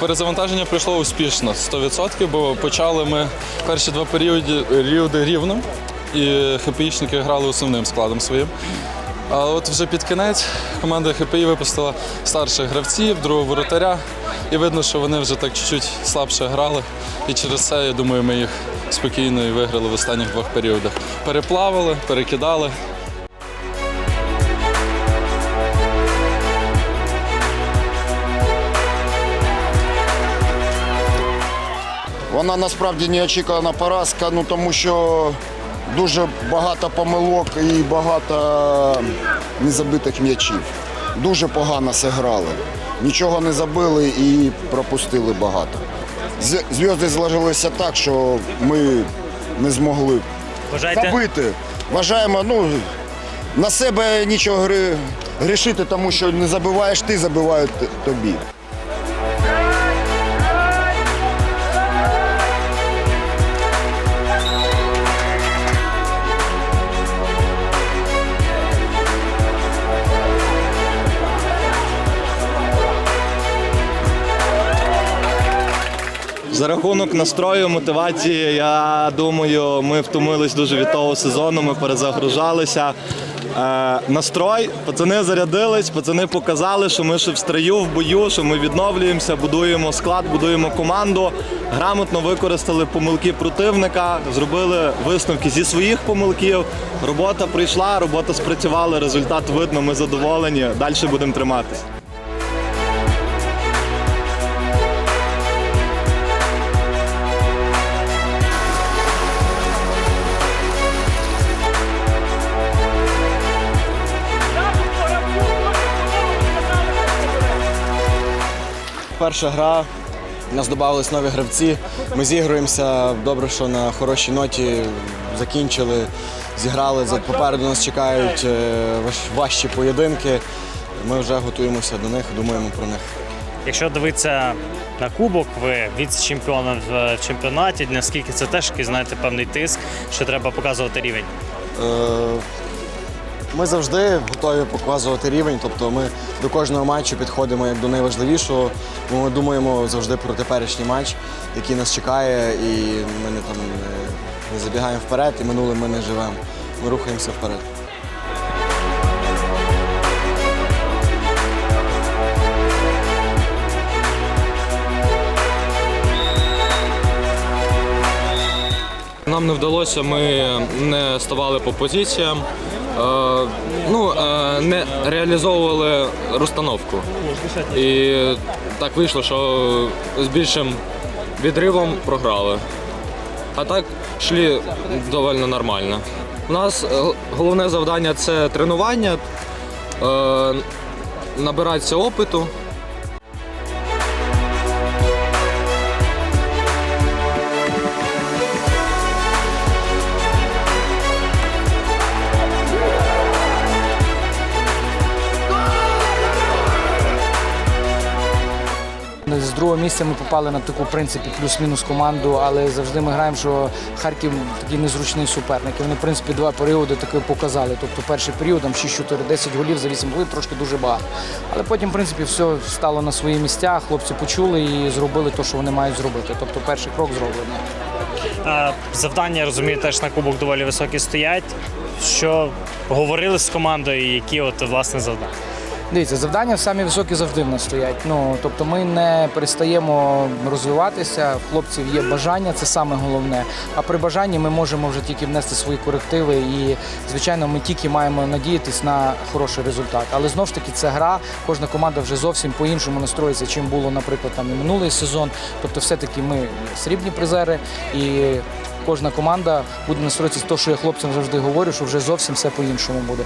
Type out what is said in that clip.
Перезавантаження пройшло успішно 100%, бо почали ми перші два періоди, періоди рівно, і ХПІшники грали основним складом своїм. А от вже під кінець команда ХПІ випустила старших гравців, другого воротаря, і видно, що вони вже так чуть-чуть слабше грали. І через це, я думаю, ми їх спокійно і виграли в останніх двох періодах. Переплавили, перекидали. Вона насправді неочікувана поразка, ну тому що дуже багато помилок і багато незабитих м'ячів. Дуже погано зіграли. Нічого не забили і пропустили багато. Зв'язки зложилися так, що ми не змогли Вважаєте, забити. Вважаємо, ну на себе нічого грішити, тому що не забиваєш ти, забивають тобі. За рахунок настрою, мотивації, я думаю, ми втомились дуже від того сезону, ми перезагружалися. Е, настрой, пацани зарядились, пацани показали, що ми ще в строю, в бою, що ми відновлюємося, будуємо склад, будуємо команду. Грамотно використали помилки противника, зробили висновки зі своїх помилків. Робота прийшла, робота спрацювала, результат видно, ми задоволені. Далі будемо триматися. Перша гра, у нас додавались нові гравці. Ми зігруємося. Добре, що на хорошій ноті закінчили, зіграли. Попереду нас чекають е, важчі поєдинки. Ми вже готуємося до них, думаємо про них. якщо дивитися на кубок, ви віце-чемпіоном в в чемпіонаті, наскільки це теж такий, знаєте, певний тиск, що треба показувати рівень. Е, Ми завжди готові показувати рівень, тобто ми до кожного матчу підходимо як до найважливішого. Ми думаємо завжди про теперішній матч, який нас чекає, і ми не там не, не забігаємо вперед, і минулим ми не живемо. Ми рухаємося вперед. Нам не вдалося, ми не ставали по позиціям, е, ну, е, не реалізовували розстановку. І так вийшло, що з більшим відривом програли. А так йшли доволі нормально. У нас е, головне завдання це тренування, набиратися опиту. З другого місця ми попали на таку в принципі плюс-мінус команду, але завжди ми граємо, що Харків такий незручний суперник. І вони, в принципі, два періоди таки показали. Тобто перший період там 6-4, 10 голів за 8 голів, трошки дуже багато. Але потім, в принципі, все стало на свої місця. Хлопці почули і зробили те, що вони мають зробити. Тобто перший крок зроблений. Е, Завдання, розумію, теж на кубок доволі високі стоять. Що говорили з командою, які от власне завдання? Дивіться, завдання самі високі завжди в нас стоять. Ну тобто ми не перестаємо розвиватися. в Хлопців є бажання, це саме головне. А при бажанні ми можемо вже тільки внести свої корективи. І звичайно, ми тільки маємо надіятись на хороший результат. Але знов ж таки, це гра. Кожна команда вже зовсім по-іншому настроїться, чим було, наприклад, там і минулий сезон. Тобто, все-таки ми срібні призери і. Кожна команда буде настроїтися, то, що я хлопцям завжди говорю, що вже зовсім все по-іншому буде.